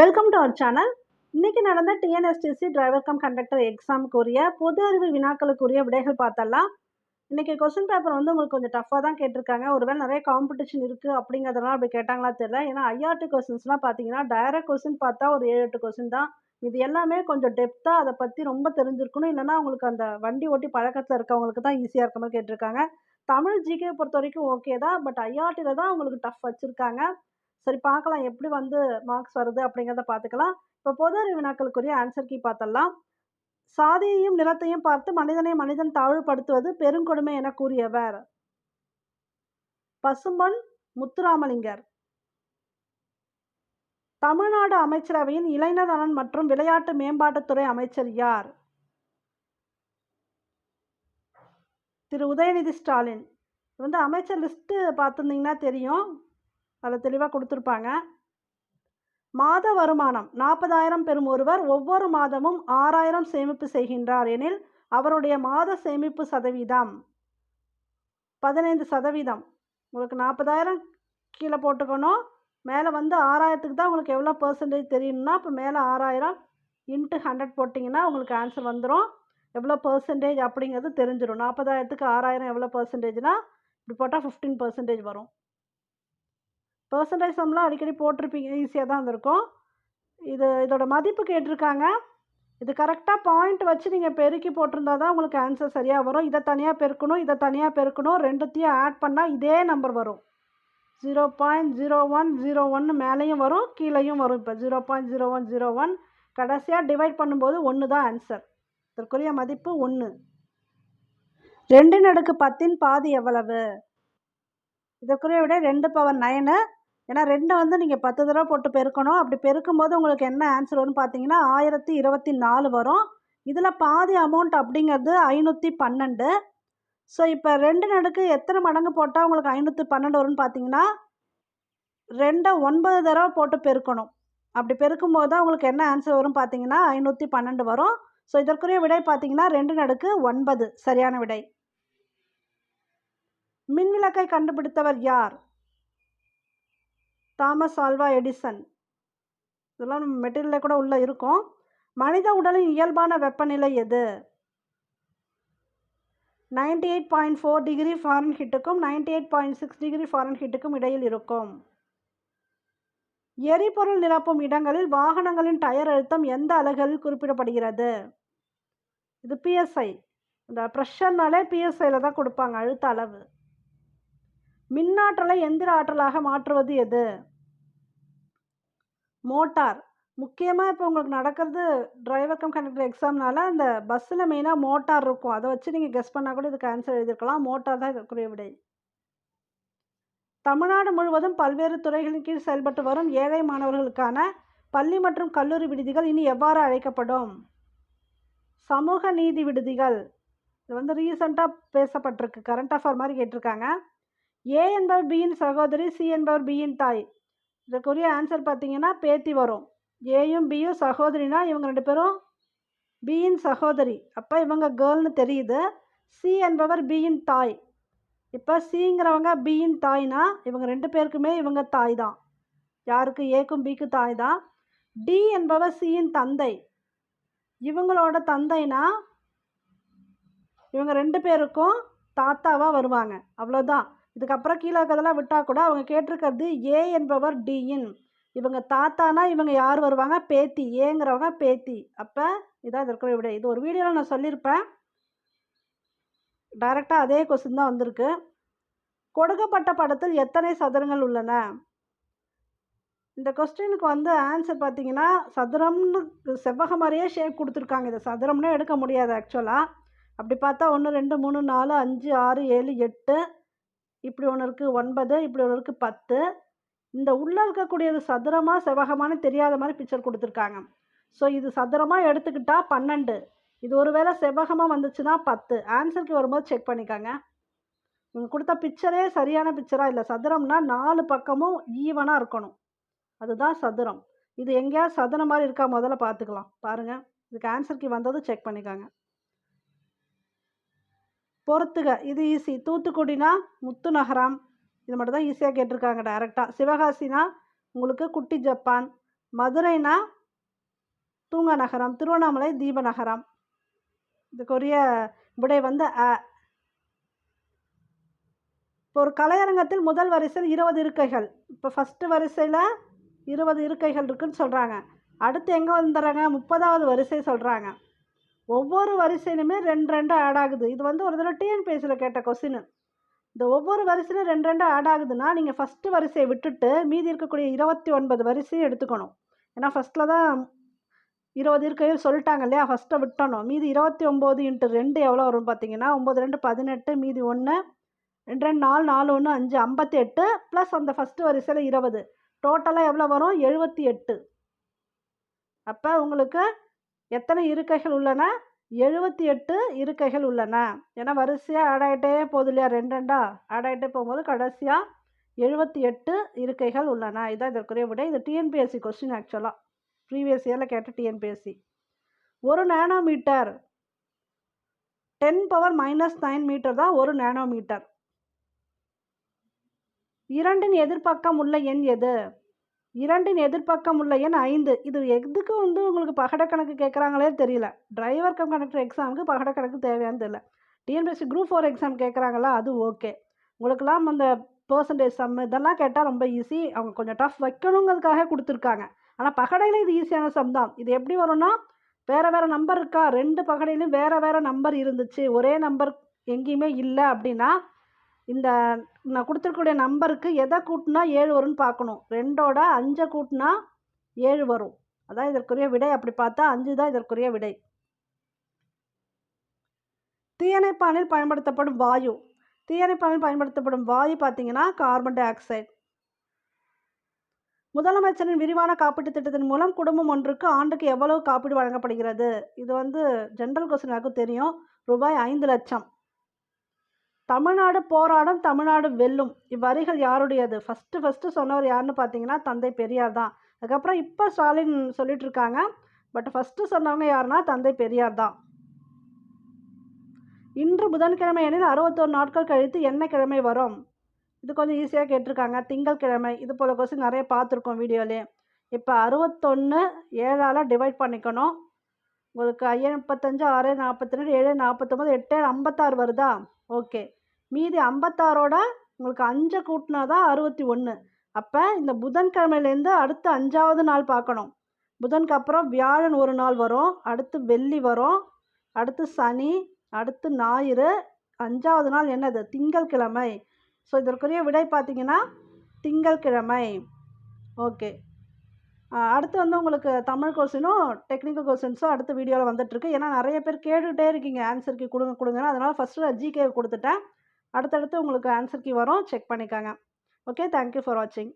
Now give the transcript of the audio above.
Welcome to our channel இன்னைக்கு நடந்த TNSTC driver cum conductor எக்ஸாமுக்குரிய பொது அறிவு வினாக்களுக்குரிய விடைகள் பார்த்தலாம் இன்னைக்கு கொஸ்டின் பேப்பர் வந்து உங்களுக்கு கொஞ்சம் டஃப்பாக தான் கேட்டிருக்காங்க. ஒருவேளை நிறைய காம்படிஷன் இருக்குது அப்படிங்கிறதுனால அப்படி கேட்டாங்களா தெரியல. ஏன்னா ஐஆர்டி கொஸ்டின்ஸ்லாம் பார்த்தீங்கன்னா டைரக்ட் கொஸ்டின் பார்த்தா ஒரு ஏழு எட்டு கொஸ்டின் தான். இது எல்லாமே கொஞ்சம் டெப்த்தாக அதை பற்றி ரொம்ப தெரிஞ்சிருக்கணும். இல்லைன்னா உங்களுக்கு அந்த வண்டி ஓட்டி பழக்கத்தில் இருக்கவங்களுக்கு தான் ஈஸியாக இருக்க மாதிரி கேட்டிருக்காங்க. தமிழ் ஜிகே பொறுத்த வரைக்கும் ஓகே தான். பட் ஐஆர்டியில் தான் உங்களுக்கு டஃப் வச்சுருக்காங்க. சரி பார்க்கலாம் எப்படி வந்து மார்க்ஸ் வருது அப்படிங்கிறத பார்த்துக்கலாம். இப்போ பொது அறிவு வினாக்களுக்குரிய ஆன்சர் கீ பார்த்தலாம் சாதியையும் நிலத்தையும் பார்த்து மனிதனை மனிதன் தாழ்வுபடுத்துவது பெருங்கொடுமை என கூறியவர். பசும்பன் முத்துராமலிங்கர். தமிழ்நாடு அமைச்சரவையின் இளைஞர் நலன் மற்றும் விளையாட்டு மேம்பாட்டுத்துறை அமைச்சர் யார்? திரு. உதயநிதி ஸ்டாலின். வந்து அமைச்சர் லிஸ்ட்டு பார்த்துருந்தீங்கன்னா தெரியும். அதில் தெளிவாக கொடுத்துருப்பாங்க. மாத வருமானம். நாற்பதாயிரம் பெறும் ஒருவர் ஒவ்வொரு மாதமும் ஆறாயிரம் சேமிப்பு செய்கின்றார் எனில் அவருடைய மாத சேமிப்பு சதவீதம் பதினைந்து சதவீதம். உங்களுக்கு நாற்பதாயிரம் கீழே போட்டுக்கணும். மேலே வந்து ஆறாயிரத்துக்கு தான் உங்களுக்கு எவ்வளோ பர்சன்டேஜ் தெரியணும்னா இப்போ மேலே ஆறாயிரம் இன்ட்டு ஹண்ட்ரட் போட்டிங்கன்னா உங்களுக்கு ஆன்சர் வந்துடும் எவ்வளோ பர்சன்டேஜ் அப்படிங்கிறது தெரிஞ்சிடும் நாற்பதாயிரத்துக்கு ஆறாயிரம் எவ்வளோ பர்சன்டேஜ்னால் இப்படி போட்டால் ஃபிஃப்டீன் பர்சன்டேஜ் வரும். பர்சன்டேஜ் சம்லாம் அடிக்கடி போட்டிருப்பீங்க. ஈஸியாக தான் இருந்திருக்கும் இது இதோட மதிப்பு கேட்டிருக்காங்க. இது கரெக்டாக பாயிண்ட் வச்சு நீங்கள் பெருக்கி போட்டிருந்தா தான் உங்களுக்கு ஆன்சர் சரியாக வரும். இதை தனியாக பெருக்கணும் இதை தனியாக பெருக்கணும். ரெண்டுத்தையும் ஆட் பண்ணால் இதே நம்பர் வரும். Zero point zero one zero ஒன்று மேலேயும் வரும் கீழேயும் வரும். இப்போ zero point zero one zero one கடைசியாக டிவைட் பண்ணும்போது ஒன்று தான் ஆன்சர் இதற்குரிய மதிப்பு ஒன்று ரெண்டு நடுக்கு பத்தின் பாதி எவ்வளவு? இதற்குரிய விட ரெண்டு பவர் நைனு ஏன்னா ரெண்டை வந்து நீங்கள் பத்து தடவை போட்டு பெருக்கணும். அப்படி பெருக்கும் போது உங்களுக்கு என்ன ஆன்சர் வரும்னு பார்த்தீங்கன்னா ஆயிரத்தி இருபத்தி நாலு வரும். இதில் பாதி அமௌண்ட் அப்படிங்கிறது ஐநூற்றி பன்னெண்டு. ஸோ இப்போ ரெண்டு நடுக்கு எத்தனை மடங்கு போட்டால் உங்களுக்கு ஐநூற்றி பன்னெண்டு வரும்னு பார்த்தீங்கன்னா ரெண்டை ஒன்பது தடவை போட்டு பெருக்கணும். அப்படி பெருக்கும் போது தான் உங்களுக்கு என்ன ஆன்சர் வரும் பார்த்தீங்கன்னா ஐநூற்றி பன்னெண்டு வரும். ஸோ இதற்குரிய விடை பார்த்தீங்கன்னா ரெண்டு நடுக்கு ஒன்பது. சரியான விடை. மின்விளக்கை கண்டுபிடித்தவர் யார்? Thomas Alva Edison. இதெல்லாம் நம்ம மெட்டீரியலில் கூட உள்ளே இருக்கும். மனித உடலின் இயல்பான வெப்பநிலை எது? Ninety eight point four degree ஃபாரன் ஹிட்டுக்கும் ninety eight point six degree ஃபாரன் ஹிட்டுக்கும் இடையில் இருக்கும். எரிபொருள் நிரப்பும் இடங்களில் வாகனங்களின் டயர் அழுத்தம் எந்த அலகுகளில் குறிப்பிடப்படுகிறது? இது பிஎஸ்ஐ இந்த ப்ரெஷர்னாலே பிஎஸ்ஐயில் தான் கொடுப்பாங்க அழுத்த அளவு. மின்னாற்றலை எந்திர ஆற்றலாக மாற்றுவது எது? மோட்டார். முக்கியமாக இப்போ உங்களுக்கு நடக்கிறது டிரைவர் கம் கண்டக்டர் எக்ஸாம்னால அந்த பஸ்ஸில் மெயினாக மோட்டார் இருக்கும். அதை வச்சு நீங்கள் கெஸ் பண்ணால் கூட இதுக்கு ஆன்சர் எழுதியிருக்கலாம் மோட்டார் தான் இதற்குரிய விடை. தமிழ்நாடு முழுவதும் பல்வேறு துறைகளின் கீழ் செயல்பட்டு வரும் ஏழை மாணவர்களுக்கான பள்ளி மற்றும் கல்லூரி விடுதிகள் இனி எவ்வாறு அழைக்கப்படும்? சமூக நீதி விடுதிகள். இது வந்து ரீசண்டாக பேசப்பட்டிருக்கு. கரண்ட் அஃபேர் மாதிரி கேட்டிருக்காங்க. ஏ என்பவர் பியின் சகோதரி சி என்பவர் பியின் தாய். இதற்குரிய ஆன்சர் பார்த்தீங்கன்னா பேத்தி வரும். ஏயும் பியும் சகோதரினா இவங்க ரெண்டு பேரும் பியின் சகோதரி. அப்போ இவங்க கேர்ள்னு தெரியுது. சி என்பவர் பியின் தாய். இப்போ சிங்கிறவங்க பியின் தாய்னா இவங்க ரெண்டு பேருக்குமே இவங்க தாய் தான். யாருக்கு? ஏக்கும் பிக்கு தாய் தான். டி என்பவர் சியின் தந்தை. இவங்களோட தந்தைனா இவங்க ரெண்டு பேருக்கும் தாத்தாவாக வருவாங்க. அவ்வளோதான் இதுக்கப்புறம் கீழே இருக்கிறதெல்லாம் விட்டால் கூட அவங்க கேட்டிருக்கிறது ஏ என்பவர் டியின் இவங்க தாத்தானா இவங்க யார் வருவாங்க? பேத்தி. ஏங்கிறவங்க பேத்தி. அப்போ இதான் இருக்கிற விட. இது ஒரு வீடியோவில் நான் சொல்லியிருப்பேன். டைரெக்டாக அதே கொஸ்டின் தான் வந்திருக்கு. கொடுக்கப்பட்ட படத்தில் எத்தனை சதுரங்கள் உள்ளன? இந்த கொஸ்டினுக்கு வந்து ஆன்சர் பார்த்தீங்கன்னா சதுரம்னு செவ்வக மாதிரியே ஷேப் கொடுத்துருக்காங்க. இதை சதுரம்னே எடுக்க முடியாது ஆக்சுவலாக அப்படி பார்த்தா ஒன்று ரெண்டு மூணு நாலு அஞ்சு ஆறு ஏழு எட்டு இப்படி ஒன்று இருக்குது ஒன்பது இப்படி ஒன்று இருக்குது பத்து. இந்த உள்ளே இருக்கக்கூடியது சதுரமாக செவ்வகமானு தெரியாத மாதிரி பிக்சர் கொடுத்துருக்காங்க. ஸோ இது சதுரமாக எடுத்துக்கிட்டால் பன்னெண்டு. இது ஒருவேளை செவ்வகமாக வந்துச்சுன்னா பத்து. ஆன்சருக்கு வரும்போது செக் பண்ணிக்கோங்க. இவங்க கொடுத்த பிக்சரே சரியான பிக்சராக இல்லை. சதுரம்னா நாலு பக்கமும் ஈவனாக இருக்கணும். அதுதான் சதுரம். இது எங்கேயாவது சதுரம் மாதிரி இருக்கா? முதல்ல பார்த்துக்கலாம். பாருங்கள் இதுக்கு ஆன்சருக்கு வந்ததும் செக் பண்ணிக்கோங்க. பொறுத்துக. இது ஈஸி தூத்துக்குடினா முத்து நகரம். இது மட்டும் தான் ஈஸியாக கேட்டிருக்காங்க டைரெக்டாக சிவகாசினா உங்களுக்கு குட்டி ஜப்பான். மதுரைனா தூங்க நகரம். திருவண்ணாமலை தீப நகரம். இதுக்குரிய விடை வந்து அ. இப்போ ஒரு கலையரங்கத்தில் முதல் வரிசையில் இருபது இருக்கைகள். இப்போ ஃபஸ்ட்டு வரிசையில் இருபது இருக்கைகள் இருக்குதுன்னு சொல்கிறாங்க அடுத்து எங்கே வந்துடுறாங்க? முப்பதாவது வரிசை சொல்கிறாங்க ஒவ்வொரு வரிசையிலுமே ரெண்டு ரெண்டு ஆட் ஆகுது. இது வந்து ஒரு தடவை டிஎன்பிஎஸ்சியில் கேட்ட கொஸ்டின் இந்த ஒவ்வொரு வரிசையிலும் ரெண்டு ரெண்டு ஆட் ஆகுதுன்னா நீங்கள் ஃபஸ்ட்டு வரிசையை விட்டுட்டு மீதி இருக்கக்கூடிய இருபத்தி ஒன்பது வரிசையும் எடுத்துக்கணும். ஏன்னா ஃபஸ்ட்டில் தான் இருபது இருக்கையில் சொல்லிட்டாங்க இல்லையா? ஃபஸ்ட்டை விட்டணும். மீதி இருபத்தி ஒம்பது இன்ட்டு ரெண்டு எவ்வளோ வரும் பார்த்தீங்கன்னா ஒம்பது ரெண்டு பதினெட்டு மீதி ஒன்று ரெண்டு ரெண்டு நாலு நாலு ஒன்று அஞ்சு ஐம்பத்தி எட்டு ப்ளஸ் அந்த ஃபஸ்ட்டு வரிசையில் இருபது. டோட்டலாக எவ்வளோ வரும்? எழுபத்தி எட்டு. அப்போ உங்களுக்கு எத்தனை இருக்கைகள் உள்ளன? எழுபத்தி எட்டு இருக்கைகள் உள்ளன. ஏன்னா வரிசையாக ஆட் ஆகிட்டே போகுது இல்லையா? ரெண்டு ரெண்டா ஆட் ஆகிட்டே போகும்போது கடைசியாக எழுபத்தி எட்டு இருக்கைகள் உள்ளன. இதான் இதற்குரிய விட. இது டிஎன்பிஎஸ்சி கொஸ்டின் ஆக்சுவலாக ப்ரீவியஸ் இயரில் கேட்ட டிஎன்பிஎஸ்சி ஒரு nanometre ten power minus nine metre தான் ஒரு நேனோமீட்டர் இரண்டின் எதிர்பக்கம் உள்ள எண் எது? இரண்டின் எதிர்ப்பக்கம் உள்ள எண் ஐந்து. இது எதுக்கு வந்து உங்களுக்கு பகட கணக்கு கேட்குறாங்களே தெரியல. டிரைவர் கம் கண்டக்டர் எக்ஸாமுக்கு பகட கணக்கு தேவையான்னு தெரியல. டிஎன்பிஎஸ்சி குரூப் ஃபோர் எக்ஸாம் கேட்குறாங்களா? அது ஓகே உங்களுக்கெல்லாம் அந்த பர்சன்டேஜ் சம் இதெல்லாம் கேட்டால் ரொம்ப ஈஸி அவங்க கொஞ்சம் டஃப் வைக்கணுங்கிறதுக்காக கொடுத்துருக்காங்க. ஆனால் பகடையில் இது ஈஸியான சம் தான். இது எப்படி வரும்னா வேறு வேறு நம்பர் இருக்கா? ரெண்டு பகடையிலும் வேறு வேறு நம்பர் இருந்துச்சு. ஒரே நம்பர் எங்கேயுமே இல்லை அப்படின்னா இந்த நான் கொடுத்துருக்கக்கூடிய நம்பருக்கு எதை கூட்டினா ஏழு வரும்னு பார்க்கணும். ரெண்டோட அஞ்சை கூட்டினா ஏழு வரும். அதான் இதற்குரிய விடை. அப்படி பார்த்தா அஞ்சு தான் இதற்குரிய விடை. தீயணைப்பானில் பயன்படுத்தப்படும் வாயு. தீயணைப்பானில் பயன்படுத்தப்படும் வாயு பார்த்தீங்கன்னா கார்பன் டை ஆக்சைடு முதலமைச்சரின் விரிவான காப்பீட்டு திட்டத்தின் மூலம் குடும்பம் ஒன்றுக்கு ஆண்டுக்கு எவ்வளவு காப்பீடு வழங்கப்படுகிறது? இது வந்து ஜென்ரல் கொஸ்டின் தெரியும். ரூபாய் ஐந்து லட்சம். தமிழ்நாடு போராடும் தமிழ்நாடு வெல்லும். இவ்வரிகள் யாருடையது? ஃபஸ்ட்டு ஃபஸ்ட்டு சொன்னவர் யாருன்னு பார்த்தீங்கன்னா தந்தை பெரியார் தான். அதுக்கப்புறம் இப்போ ஸ்டாலின் சொல்லிட்டு இருக்காங்க. பட் ஃபஸ்ட்டு சொன்னவங்க யாருன்னா தந்தை பெரியார் தான். இன்று புதன்கிழமை எனில் அறுபத்தோரு நாட்கள் கழித்து என்ன கிழமை வரும்? இது கொஞ்சம் ஈஸியாக கேட்டிருக்காங்க. திங்கட்கிழமை இது போல் கொஸ்டின் நிறைய பார்த்துருக்கோம் வீடியோலேயே இப்போ அறுபத்தொன்று ஏழால் டிவைட் பண்ணிக்கணும். உங்களுக்கு ஐயா முப்பத்தஞ்சு ஆறு நாற்பத்தி ரெண்டு ஏழு நாற்பத்தொம்பது எட்டு ஐம்பத்தாறு வருதா? ஓகே மீதி ஐம்பத்தாறோட உங்களுக்கு அஞ்சை கூட்டினா தான் அறுபத்தி ஒன்று அப்போ இந்த புதன்கிழமையிலேருந்து அடுத்து அஞ்சாவது நாள் பார்க்கணும். புதனுக்கு அப்புறம் வியாழன் ஒரு நாள் வரும் அடுத்து வெள்ளி வரும் அடுத்து சனி அடுத்து ஞாயிறு அஞ்சாவது நாள் என்னது? திங்கட்கிழமை ஸோ இதற்குரிய விடை பார்த்தீங்கன்னா திங்கள் கிழமை ஓகே அடுத்து வந்து உங்களுக்கு தமிழ் கொஸ்டினும் டெக்னிக்கல் கொஸ்டின்ஸும் அடுத்த வீடியோவில் வந்துட்டுருக்கு. ஏன்னா நிறைய பேர் கேட்டுகிட்டே இருக்கீங்க. ஆன்சருக்கு கொடுங்க கொடுங்கன்னு. அதனால் ஃபஸ்ட்டு நான் ஜிகே கொடுத்துட்டேன். அடுத்தடுத்து உங்களுக்கு ஆன்சர் கீ வரும் செக் பண்ணிக்கோங்க. ஓகே தேங்க்யூ ஃபார் வாட்சிங்